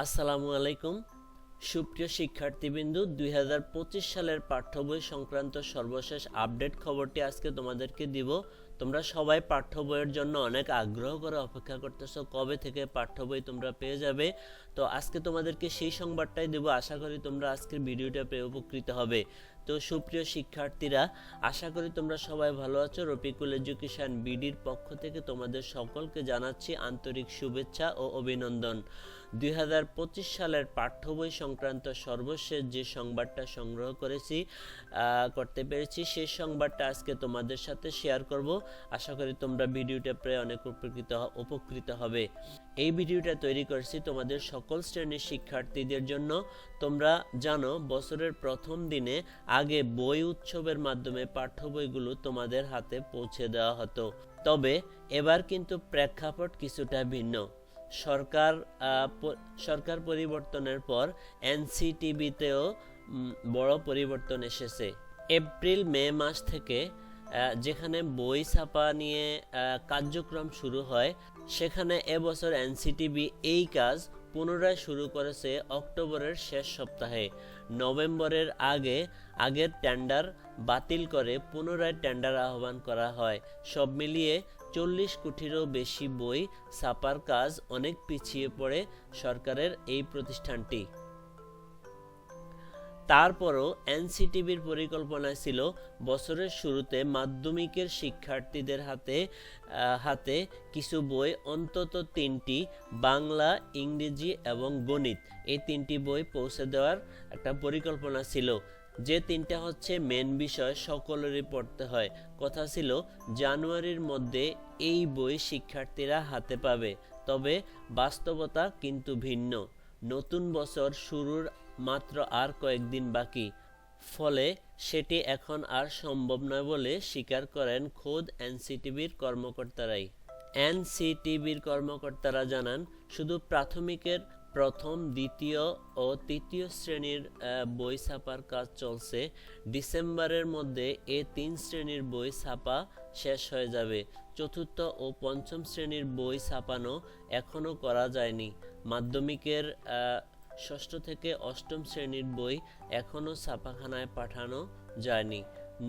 আসসালামু আলাইকুম। সুপ্রিয় শিক্ষার্থীবৃন্দ, দুই হাজার পঁচিশ সালের পাঠ্য বই সংক্রান্ত সর্বশেষ আপডেট খবরটি আজকে তোমাদেরকে দিব। তোমরা সবাই পাঠ্য বইয়ের জন্য অনেক আগ্রহ করে অপেক্ষা করতেছো কবে থেকে পাঠ্য বই তোমরা পেয়ে যাবে। তো আজকে তোমাদেরকে সেই সংবাদটাই দেবো। আশা করি তোমরা আজকের ভিডিওটা পেয়ে উপকৃত হবে। তো সুপ্রিয় শিক্ষার্থীরা, আশা করি তোমরা সবাই ভালো আছো। রফিকুল এডুকেশন বিডির পক্ষ থেকে তোমাদের সকলকে জানাচ্ছি আন্তরিক শুভেচ্ছা ও অভিনন্দন। দুই হাজার পঁচিশ সালের পাঠ্য বই সংক্রান্ত সর্বশেষ যে সংবাদটা সংগ্রহ করেছি করতে পেরেছি, সেই সংবাদটা আজকে তোমাদের সাথে শেয়ার করব। আশা করি তোমরা ভিডিওটা প্রায় অনেক উপকৃত উপকৃত হবে। এই ভিডিওটা তৈরি করেছি তোমাদের সকল শ্রেণির শিক্ষার্থীদের জন্য। তোমরা জানো, বছরের প্রথম দিনে আগে বই উৎসবের মাধ্যমে পাঠ্য বইগুলো তোমাদের হাতে পৌঁছে দেওয়া হতো। তবে এবার কিন্তু প্রেক্ষাপট কিছুটা ভিন্ন। সরকার সরকার পরিবর্তনের পর এনসিটিভিতেও বড় পরিবর্তন এসেছে। এপ্রিল, মে মাস থেকে যেখানে বই ছাপা নিয়ে কার্যক্রম শুরু হয়, সেখানে এবছর এনসিটিভি এই কাজ পুনরায় শুরু করেছে অক্টোবরের শেষ সপ্তাহে। নভেম্বরের আগে, আগের টেন্ডার বাতিল করে পুনরায় টেন্ডার আহ্বান করা হয়। সব মিলিয়ে চল্লিশ কোটিরও বেশি বই ছাপার কাজ অনেক পিছিয়ে পড়ে সরকারের এই প্রতিষ্ঠানটি। তারপরও এনসিটিভির পরিকল্পনা ছিল বছরের শুরুতে মাধ্যমিকের শিক্ষার্থীদের হাতে হাতে কিছু বই, অন্তত তিনটি, বাংলা, ইংরেজি এবং গণিত। এই তিনটি বই পৌঁছে দেওয়ার একটা পরিকল্পনা ছিল। যে তিনটা হচ্ছে মেন বিষয় সকলেরই পড়তে হয়। কথা ছিল, জানুয়ারির মধ্যে এই বই শিক্ষার্থীরা হাতে পাবে। তবে বাস্তবতা কিন্তু ভিন্ন। নতুন বছর শুরুর মাত্র আর কয়েকদিন বাকি। ফলে সেটি এখন আর সম্ভব নয় বলে স্বীকার করেন খোদ এনসিটিভির কর্মকর্তারাই। এনসিটিভির কর্মকর্তারা জানান, শুধু প্রাথমিকের প্রথম, দ্বিতীয় ও তৃতীয় শ্রেণির বই ছাপার কাজ চলছে। ডিসেম্বরের মধ্যে এ তিন শ্রেণির বই ছাপা শেষ হয়ে যাবে। চতুর্থ ও পঞ্চম শ্রেণির বই ছাপানো এখনও করা যায়নি। মাধ্যমিকের ষষ্ঠ থেকে অষ্টম শ্রেণির বই এখনও ছাপাখানায় পাঠানো যায়নি।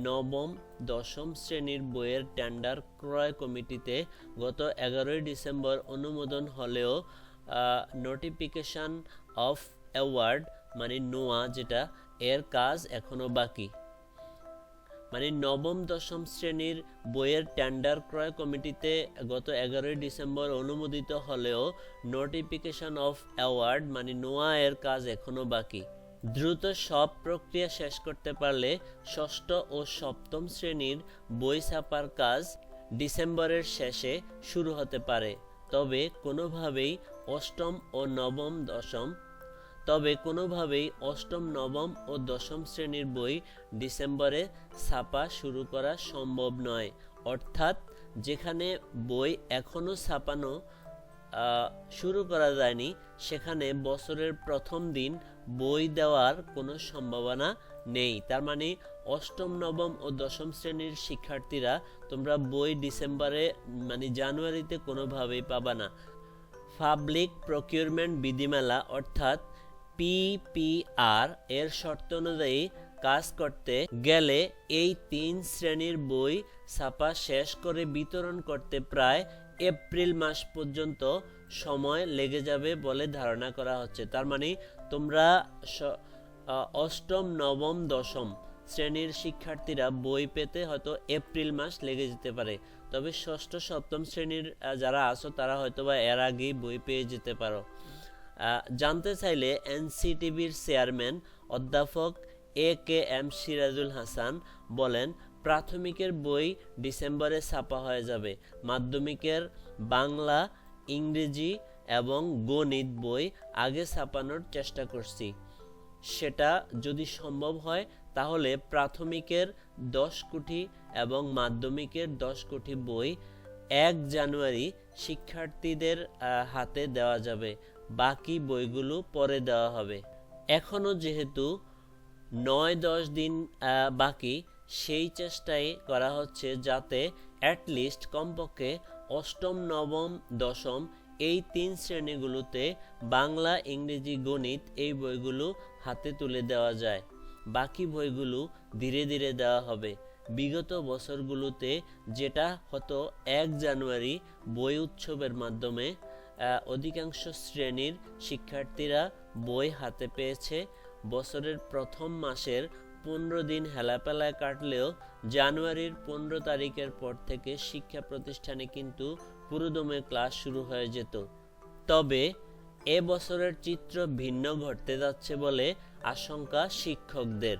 নবম, দশম শ্রেণির বইয়ের টেন্ডার ক্রয় কমিটিতে গত এগারোই ডিসেম্বর অনুমোদন হলেও নোটিফিকেশান অফ অ্যাওয়ার্ড মানে নোয়া যেটা, এর কাজ এখনও বাকি। মানে নবম, দশম শ্রেণির বইয়ের টেন্ডার ক্রয় কমিটিতে গত এগারোই ডিসেম্বর অনুমোদিত হলেও নোটিফিকেশন অফ অ্যাওয়ার্ড মানে নোয়া এর কাজ এখনও বাকি। দ্রুত সব প্রক্রিয়া শেষ করতে পারলে ষষ্ঠ ও সপ্তম শ্রেণির বই ছাপার কাজ ডিসেম্বরের শেষে শুরু হতে পারে। তবে কোনোভাবেই অষ্টম ও নবম, দশম তবে কোনোভাবেই অষ্টম, নবম ও দশম শ্রেণির বই ডিসেম্বরে ছাপা শুরু করা সম্ভব নয়। অর্থাৎ যেখানে বই এখনও ছাপানো শুরু করা যায়নি, সেখানে বছরের প্রথম দিন বই দেওয়ার কোনো সম্ভাবনা নেই। তার মানে অষ্টম, নবম ও দশম শ্রেণির শিক্ষার্থীরা তোমরা বই ডিসেম্বরে মানে জানুয়ারিতে কোনোভাবেই পাবা না। পাবলিক প্রকিউরমেন্ট বিধিমালা, অর্থাৎ পিপিআর এর শর্ত অনুযায়ী কাজ করতে গেলে এই তিন শ্রেণির বই ছাপা শেষ করে বিতরণ করতে প্রায় এপ্রিল মাস পর্যন্ত সময় লেগে যাবে বলে ধারণা করা হচ্ছে। তার মানে তোমরা অষ্টম, নবম, দশম শ্রেণির শিক্ষার্থীরা বই পেতে হয়তো এপ্রিল মাস লেগে যেতে পারে। তবে ষষ্ঠ, সপ্তম শ্রেণির যারা আছো তারা হয়তোবা এর আগেই বই পেয়ে যেতে পারো। জানতে চাইলে এনসিটিভির চেয়ারম্যান অধ্যাপক A K M Sirajul Hasan বলেন, প্রাথমিকের বই ডিসেম্বরে ছাপা হয়ে যাবে। মাধ্যমিকের বাংলা, ইংরেজি এবং গণিত বই আগে ছাপানোর চেষ্টা করছি। সেটা যদি সম্ভব হয়, তাহলে প্রাথমিকের দশ কোটি এবং মাধ্যমিকের দশ কোটি বই এক জানুয়ারি শিক্ষার্থীদের হাতে দেওয়া যাবে। বাকি বইগুলো পরে দেওয়া হবে। এখনও যেহেতু নয় দশ দিন বাকি, সেই চেষ্টাই করা হচ্ছে যাতে অ্যাটলিস্ট কমপক্ষে অষ্টম, নবম, দশম এই তিন শ্রেণীগুলোতে বাংলা, ইংরেজি, গণিত এই বইগুলো হাতে তুলে দেওয়া যায়। বাকি বইগুলো ধীরে ধীরে দেওয়া হবে। বিগত বছরগুলোতে যেটা হতো এক জানুয়ারি বই উৎসবের মাধ্যমে অধিকাংশ শ্রেণির শিক্ষার্থীরা বই হাতে পেয়েছে। বছরের প্রথম মাসের পনেরো দিন হেলাপেলায় কাটলেও জানুয়ারির পনেরো তারিখের পর থেকে শিক্ষা প্রতিষ্ঠানে কিন্তু পুরোদমে ক্লাস শুরু হয়ে যেত। তবে এ বছরের চিত্র ভিন্ন ঘটতে যাচ্ছে বলে আশঙ্কা শিক্ষকদের।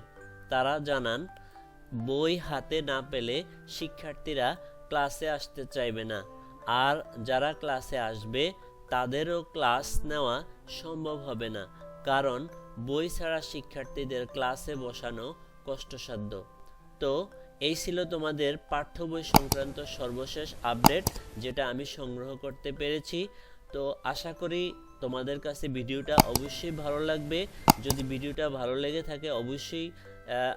তারা জানান, বই হাতে না পেলে শিক্ষার্থীরা ক্লাসে আসতে চাইবে না। আর যারা ক্লাসে আসবে, তাদেরও ক্লাস নেওয়া সম্ভব হবে না, কারণ বই ছাড়া শিক্ষার্থীদের ক্লাসে বসানো কষ্টসাধ্য। তো, এই ছিল তোমাদের পাঠ্য বই সংক্রান্ত সর্বশেষ আপডেট, যেটা আমি সংগ্রহ করতে পেরেছি। তো, আশা করি তোমাদের কাছে ভিডিওটা অবশ্যই ভালো লাগবে। যদি ভিডিওটা ভালো লেগে থাকে, অবশ্যই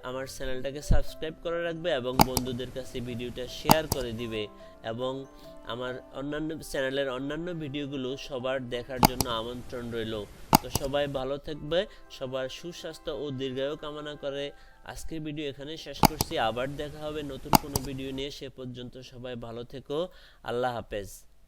আমার চ্যানেলটাকে সাবস্ক্রাইব করে রাখবে এবং বন্ধুদের কাছে ভিডিওটা শেয়ার করে দিবে এবং আমার অন্যান্য চ্যানেলের অন্যান্য ভিডিওগুলো সবার দেখার জন্য আমন্ত্রণ রইল। তো সবাই ভালো থাকবে, সবার সুস্বাস্থ্য ও দীর্ঘায়ু কামনা করে আজকের ভিডিও এখানে শেষ করছি। আবার দেখা হবে নতুন কোনো ভিডিও নিয়ে, সে পর্যন্ত সবাই ভালো থেকো। আল্লাহ হাফেজ।